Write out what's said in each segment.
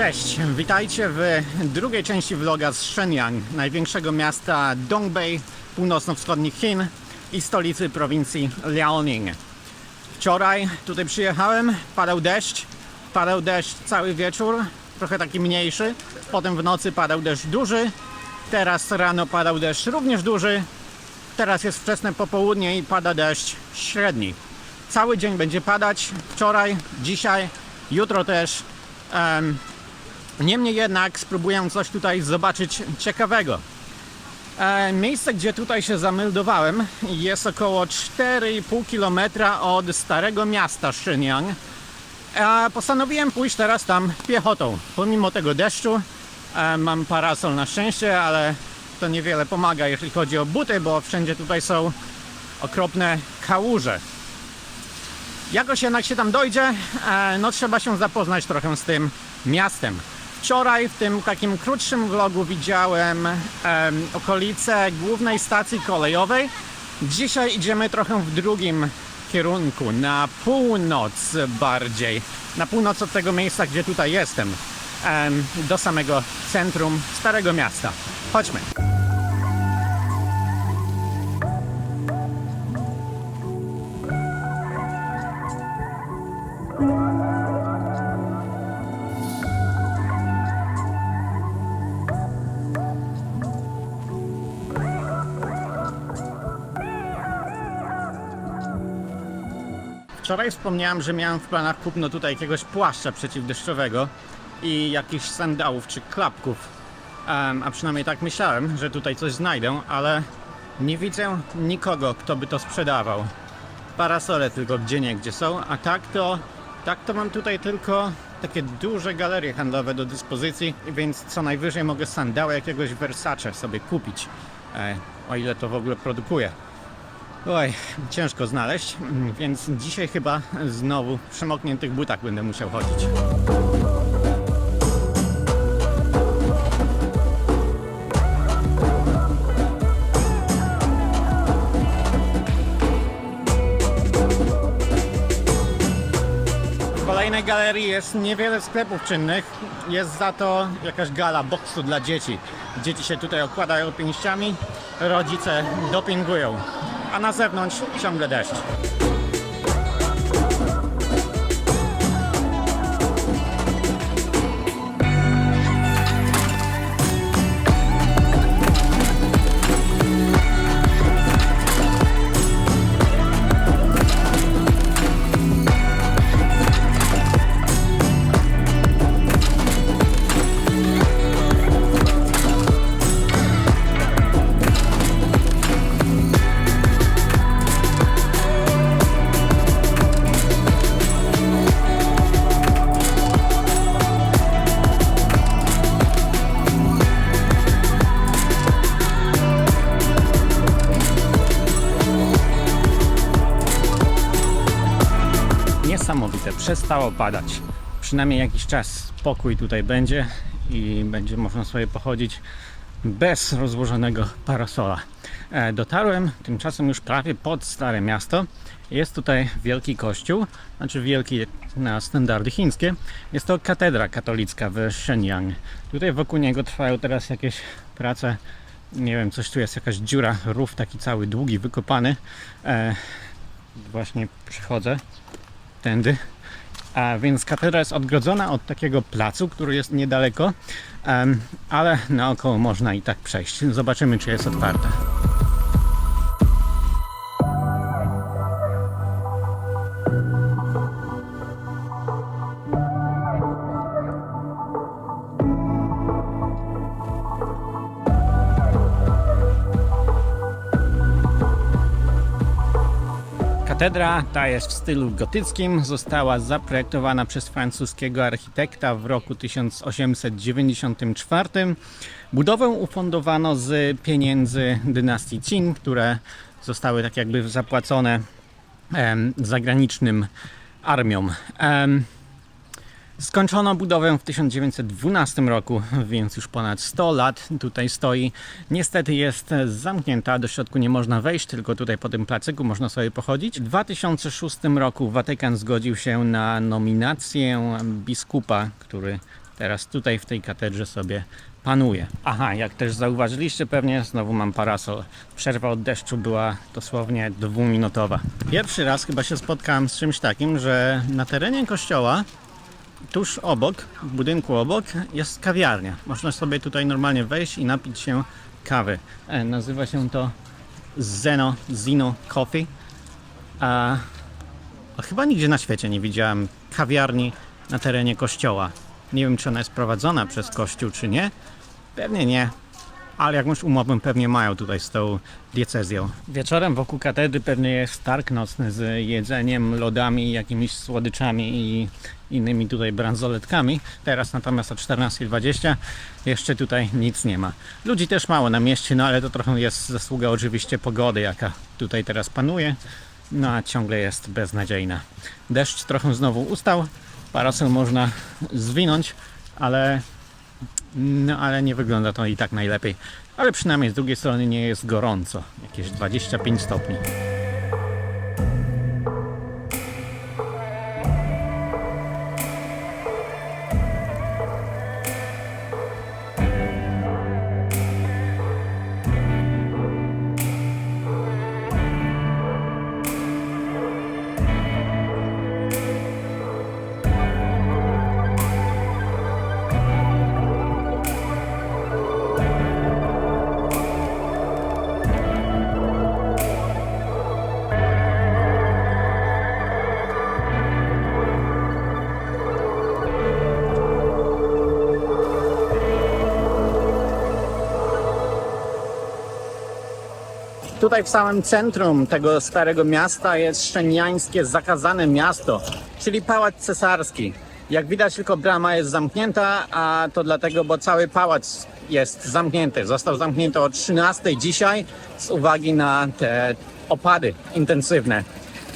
Cześć, witajcie w drugiej części vloga z Shenyang, największego miasta Dongbei, północno-wschodnich Chin i stolicy prowincji Liaoning. Wczoraj tutaj przyjechałem, padał deszcz, padał deszcz cały wieczór, trochę taki mniejszy, potem w nocy padał deszcz duży, teraz rano padał deszcz również duży, teraz jest wczesne popołudnie i pada deszcz średni. Cały dzień będzie padać, wczoraj, dzisiaj, jutro też. Niemniej jednak spróbuję coś tutaj zobaczyć ciekawego. E, miejsce, gdzie tutaj się zameldowałem, jest około 4,5 km od starego miasta Shenyang. E, postanowiłem pójść teraz tam piechotą. Pomimo tego deszczu, e, mam parasol na szczęście, ale to niewiele pomaga, jeśli chodzi o buty, bo wszędzie tutaj są okropne kałuże. Jakoś jednak się tam dojdzie, no trzeba się zapoznać trochę z tym miastem. Wczoraj w tym takim krótszym vlogu widziałem em, okolice głównej stacji kolejowej. Dzisiaj idziemy trochę w drugim kierunku, na północ bardziej. Na północ od tego miejsca, gdzie tutaj jestem. em, do samego centrum Starego Miasta. Chodźmy. Wczoraj wspomniałem, że miałem w planach kupno tutaj jakiegoś płaszcza przeciwdeszczowego i jakichś sandałów czy klapków. Em, a przynajmniej tak myślałem, że tutaj coś znajdę, ale nie widzę nikogo, kto by to sprzedawał. Parasole tylko gdzie nie gdzie są, a tak to, tak to mam tutaj tylko takie duże galerie handlowe do dyspozycji, więc co najwyżej mogę sandały jakiegoś Versace sobie kupić, e, o ile to w ogóle produkuje. Oj, ciężko znaleźć, więc dzisiaj chyba znowu w przemokniętych butach będę musiał chodzić. W kolejnej galerii jest niewiele sklepów czynnych. Jest za to jakaś gala boksu dla dzieci. Dzieci się tutaj okładają pięściami, rodzice dopingują. A na zewnątrz ciągle deszcz. Przestało padać. Przynajmniej jakiś czas spokój tutaj będzie i będzie można sobie pochodzić bez rozłożonego parasola. E, Dotarłem tymczasem już prawie pod Stare Miasto. Jest tutaj wielki kościół, znaczy wielki na standardy chińskie. Jest to katedra katolicka w Shenyang. Tutaj wokół niego trwają teraz jakieś prace. Nie wiem, coś tu jest, jakaś dziura, rów taki cały długi, wykopany. E, właśnie przychodzę tędy. A więc katedra jest odgrodzona od takiego placu, który jest niedaleko, ale naokoło można i tak przejść. Zobaczymy, czy jest otwarta. Katedra ta jest w stylu gotyckim, została zaprojektowana przez francuskiego architekta w roku 1894. Budowę ufundowano z pieniędzy dynastii Qing, które zostały tak jakby zapłacone em, zagranicznym armiom. Em, Skończono budowę w 1912 roku, więc już ponad 100 lat tutaj stoi. Niestety jest zamknięta, do środku nie można wejść, tylko tutaj po tym placyku można sobie pochodzić. W 2006 roku Watykan zgodził się na nominację biskupa, który teraz tutaj w tej katedrze sobie panuje. Aha, jak też zauważyliście pewnie, znowu mam parasol. Przerwa od deszczu była dosłownie dwuminutowa. Pierwszy raz chyba się spotkałem z czymś takim, że na terenie kościoła tuż obok, w budynku obok jest kawiarnia. Można sobie tutaj normalnie wejść i napić się kawy. E, nazywa się to Zeno, Zino Coffee. A, a chyba nigdzie na świecie nie widziałem kawiarni na terenie kościoła. Nie wiem, czy ona jest prowadzona przez kościół, czy nie. Pewnie nie, ale jakąś umowę pewnie mają tutaj z tą diecezją. Wieczorem wokół katedry pewnie jest targ nocny z jedzeniem, lodami, jakimiś słodyczami i innymi tutaj bransoletkami. Teraz natomiast o 14.20 jeszcze tutaj nic nie ma. Ludzi też mało na mieście, no ale to trochę jest zasługa oczywiście pogody, jaka tutaj teraz panuje. No a ciągle jest beznadziejna. Deszcz trochę znowu ustał, parasol można zwinąć, ale no ale nie wygląda to i tak najlepiej. Ale przynajmniej z drugiej strony nie jest gorąco. Jakieś 25 stopni. Tutaj w samym centrum tego starego miasta jest szczeniańskie zakazane miasto, czyli pałac cesarski. Jak widać tylko brama jest zamknięta, a to dlatego, bo cały pałac jest zamknięty. Został zamknięty o 13 dzisiaj z uwagi na te opady intensywne.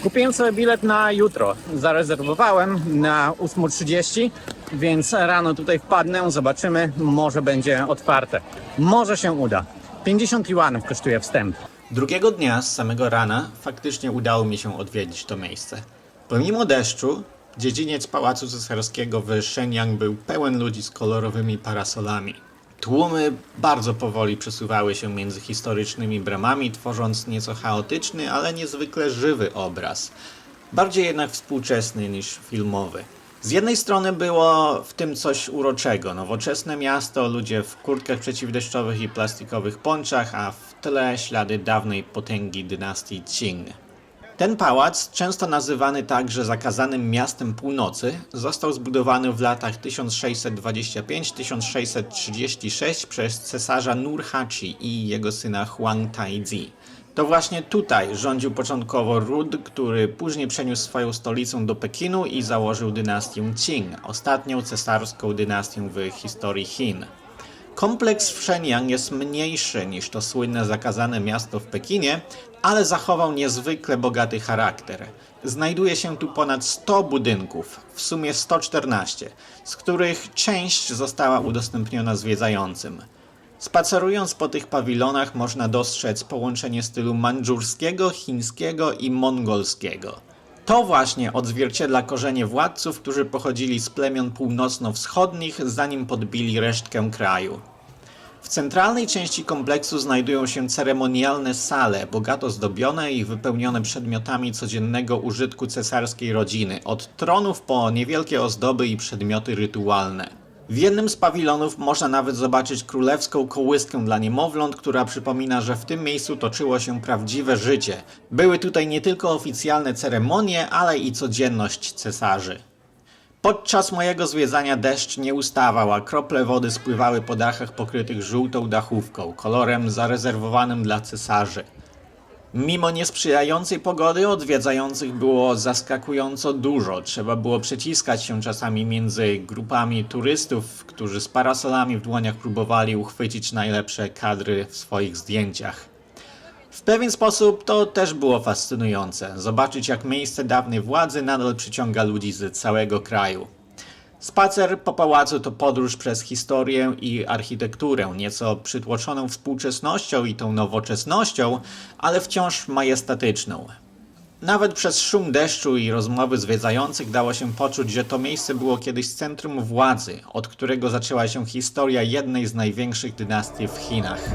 Kupiłem sobie bilet na jutro. Zarezerwowałem na 8.30, więc rano tutaj wpadnę, zobaczymy, może będzie otwarte. Może się uda. 50 juanów kosztuje wstęp. Drugiego dnia z samego rana faktycznie udało mi się odwiedzić to miejsce. Pomimo deszczu, dziedziniec Pałacu Cesarskiego w Shenyang był pełen ludzi z kolorowymi parasolami. Tłumy bardzo powoli przesuwały się między historycznymi bramami, tworząc nieco chaotyczny, ale niezwykle żywy obraz. Bardziej jednak współczesny niż filmowy. Z jednej strony było w tym coś uroczego, nowoczesne miasto, ludzie w kurtkach przeciwdeszczowych i plastikowych ponczach, a w tle ślady dawnej potęgi dynastii Qing. Ten pałac, często nazywany także zakazanym miastem północy, został zbudowany w latach 1625-1636 przez cesarza Nurhaci i jego syna Huang Taiji. To właśnie tutaj rządził początkowo Rud, który później przeniósł swoją stolicę do Pekinu i założył dynastię Qing, ostatnią cesarską dynastię w historii Chin. Kompleks w Shenyang jest mniejszy niż to słynne zakazane miasto w Pekinie, ale zachował niezwykle bogaty charakter. Znajduje się tu ponad 100 budynków, w sumie 114, z których część została udostępniona zwiedzającym. Spacerując po tych pawilonach można dostrzec połączenie stylu mandżurskiego, chińskiego i mongolskiego. To właśnie odzwierciedla korzenie władców, którzy pochodzili z plemion północno-wschodnich, zanim podbili resztkę kraju. W centralnej części kompleksu znajdują się ceremonialne sale, bogato zdobione i wypełnione przedmiotami codziennego użytku cesarskiej rodziny, od tronów po niewielkie ozdoby i przedmioty rytualne. W jednym z pawilonów można nawet zobaczyć królewską kołyskę dla niemowląt, która przypomina, że w tym miejscu toczyło się prawdziwe życie. Były tutaj nie tylko oficjalne ceremonie, ale i codzienność cesarzy. Podczas mojego zwiedzania deszcz nie ustawał, a krople wody spływały po dachach pokrytych żółtą dachówką, kolorem zarezerwowanym dla cesarzy. Mimo niesprzyjającej pogody odwiedzających było zaskakująco dużo. Trzeba było przeciskać się czasami między grupami turystów, którzy z parasolami w dłoniach próbowali uchwycić najlepsze kadry w swoich zdjęciach. W pewien sposób to też było fascynujące. Zobaczyć, jak miejsce dawnej władzy nadal przyciąga ludzi z całego kraju. Spacer po pałacu to podróż przez historię i architekturę, nieco przytłoczoną współczesnością i tą nowoczesnością, ale wciąż majestatyczną. Nawet przez szum deszczu i rozmowy zwiedzających dało się poczuć, że to miejsce było kiedyś centrum władzy, od którego zaczęła się historia jednej z największych dynastii w Chinach.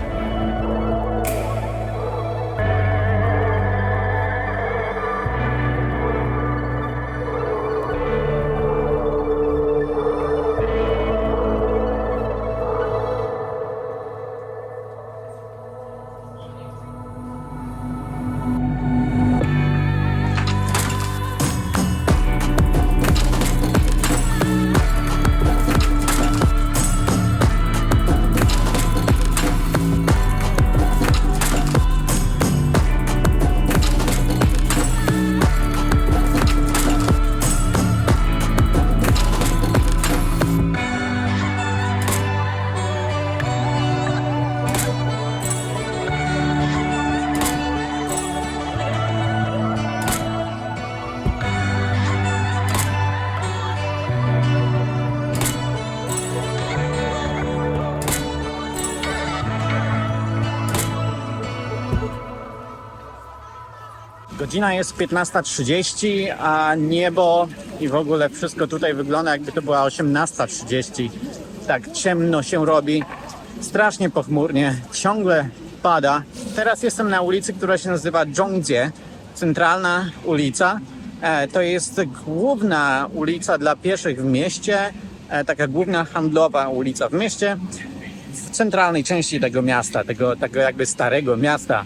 Godzina jest 15.30, a niebo i w ogóle wszystko tutaj wygląda jakby to była 18.30. Tak ciemno się robi, strasznie pochmurnie, ciągle pada. Teraz jestem na ulicy, która się nazywa Zhongjie, centralna ulica. E, To jest główna ulica dla pieszych w mieście, e, taka główna handlowa ulica w mieście, w centralnej części tego miasta, tego, tego jakby starego miasta.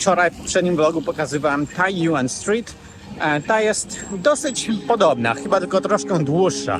Wczoraj w poprzednim vlogu pokazywałem Tai Yuan Street. E, Ta jest dosyć podobna, chyba tylko troszkę dłuższa.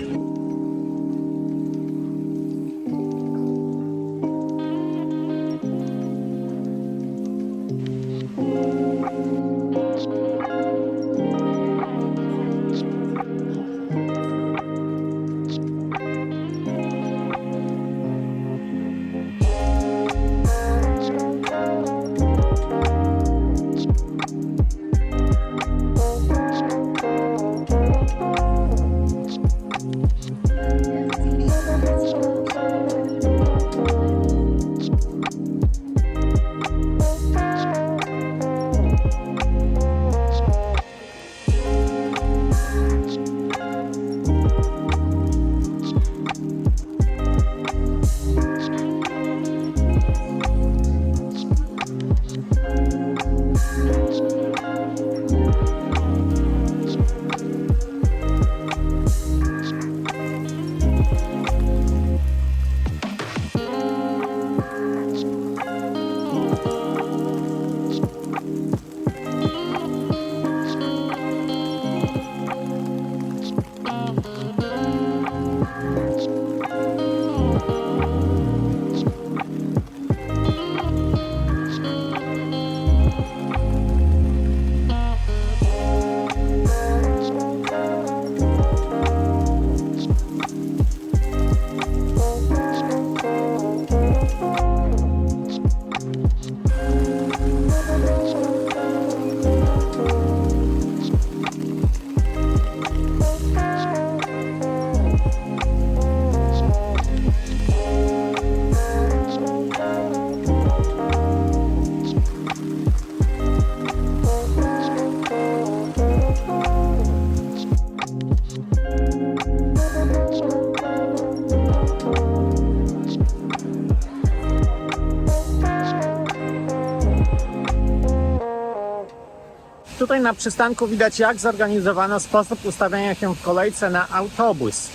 Tutaj na przystanku widać, jak zorganizowano sposób ustawiania się w kolejce na autobus.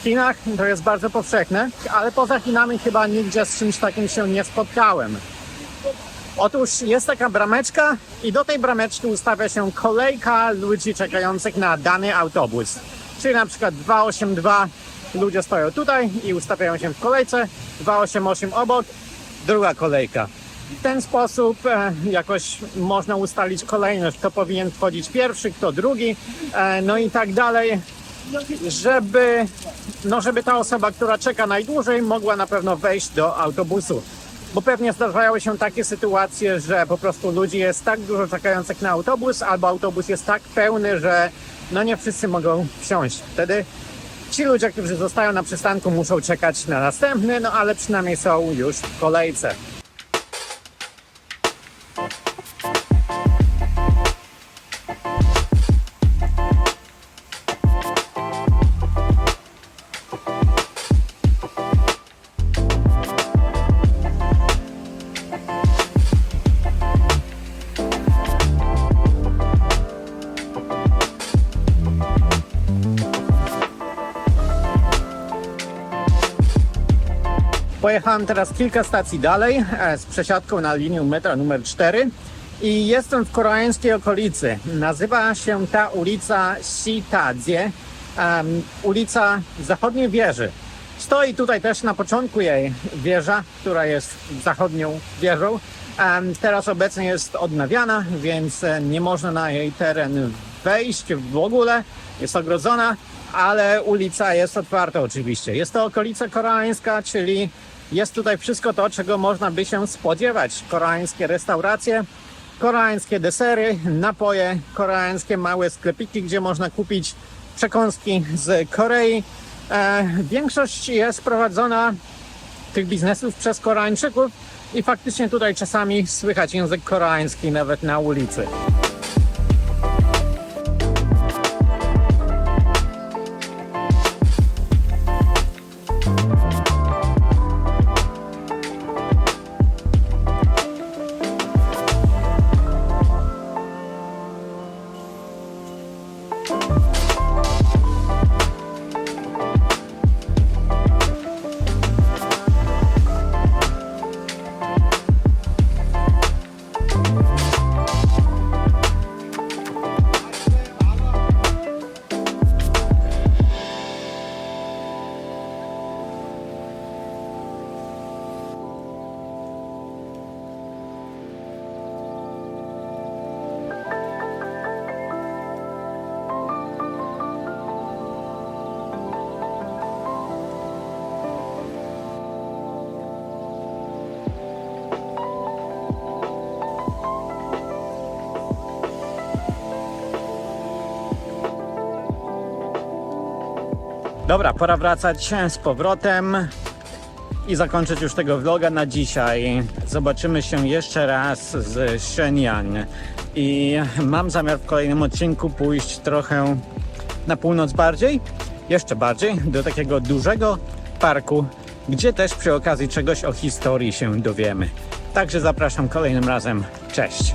W Chinach to jest bardzo powszechne, ale poza Chinami chyba nigdzie z czymś takim się nie spotkałem. Otóż jest taka brameczka i do tej brameczki ustawia się kolejka ludzi czekających na dany autobus. Czyli na przykład 282 ludzie stoją tutaj i ustawiają się w kolejce, 288 obok, druga kolejka. W ten sposób e, jakoś można ustalić kolejność, kto powinien wchodzić pierwszy, kto drugi, e, no i tak dalej, żeby, no żeby ta osoba, która czeka najdłużej, mogła na pewno wejść do autobusu. Bo pewnie zdarzają się takie sytuacje, że po prostu ludzi jest tak dużo czekających na autobus, albo autobus jest tak pełny, że no nie wszyscy mogą wsiąść. Wtedy ci ludzie, którzy zostają na przystanku, muszą czekać na następny, no ale przynajmniej są już w kolejce. Pojechałem teraz kilka stacji dalej e, z przesiadką na linię metra numer 4 i jestem w koreańskiej okolicy. Nazywa się ta ulica Sitadzie, em, ulica Zachodniej Wieży. Stoi tutaj też na początku jej wieża, która jest zachodnią wieżą. Em, Teraz obecnie jest odnawiana, więc e, nie można na jej teren wejść w ogóle. Jest ogrodzona, ale ulica jest otwarta oczywiście. Jest to okolica koreańska, czyli jest tutaj wszystko to, czego można by się spodziewać. Koreańskie restauracje, koreańskie desery, napoje, koreańskie małe sklepiki, gdzie można kupić przekąski z Korei. E, większość jest prowadzona tych biznesów przez Koreańczyków i faktycznie tutaj czasami słychać język koreański nawet na ulicy. Dobra, pora wracać z powrotem i zakończyć już tego vloga na dzisiaj. Zobaczymy się jeszcze raz z Shenyang. I mam zamiar w kolejnym odcinku pójść trochę na północ bardziej, jeszcze bardziej, do takiego dużego parku, gdzie też przy okazji czegoś o historii się dowiemy. Także zapraszam kolejnym razem. Cześć!